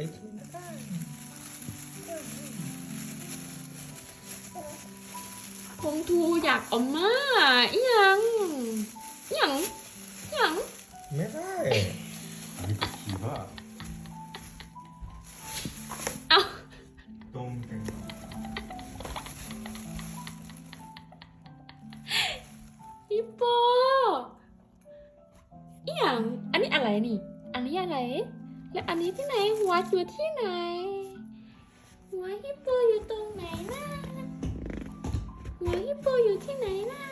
อีกทีนะได้พงทูอยากออกมาอีหยังอีหยังอีหยังไม่ได้นี่คือคีว่าเอ้าตรงกันฮิปโปอีหยังอันนี้อะไรนี่ อันนี้อะไร และอันนี้ที่ไหนหัวอยู่ที่ไหน หัวฮิปโปอยู่ตรงไหนนะหัวฮิปโปอยู่ที่ไหนนะ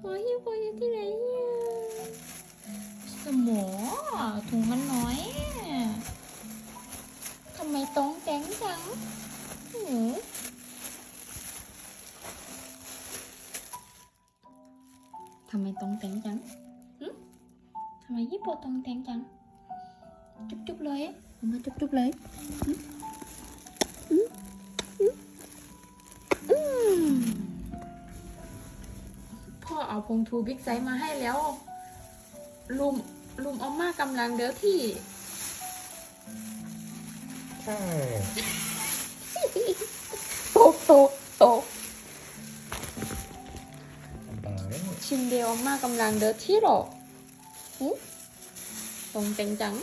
หัวฮิปโปอยู่ที่ไหนสมอถุงมันน้อยทำไมต้องแตงจังหืทำไมต้องแต่งจัง ทำไมฮิปโปต้องแต่งจัง จุ๊บจุ๊บเลยเอามาจุ๊บจุ๊บเลยหึหึหึอืมพ่อเอาพงทูบิ๊กไซส์มาให้แล้ว ลุมลุมเอามากำลังเด้อที่ใช่โตกโตกโตกสบายชินเดียวมากำลังเด้อที่หรอ หึตรงเต็งจัง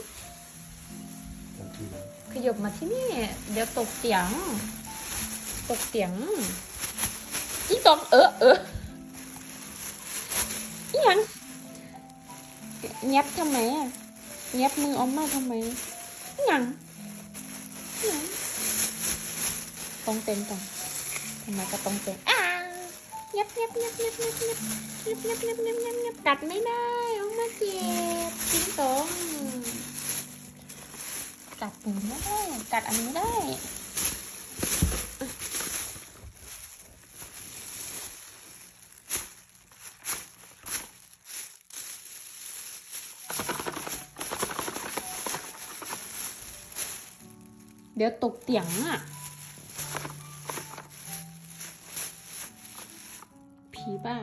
ขยบมาที่นี่ เดี๋ยวตกเตียง ตกเตียงอีตองเออเอออีหยังเงียบทำไมอะเงียบมือออกมาทำไมอีหยังต้องเต็มจังทำไมก็ต้องเต็มอ้า เงียบเงียบเงียบเงียบเงียบเงียบเงียบเงียบเงียบเงียบเงียบเงียบกัดไม่ได้ออกมาเจ็บทิ้งตงกัดหนูไม่ได้กัดอันนี้ได้เดี๋ยวตกเตียงอะ 提把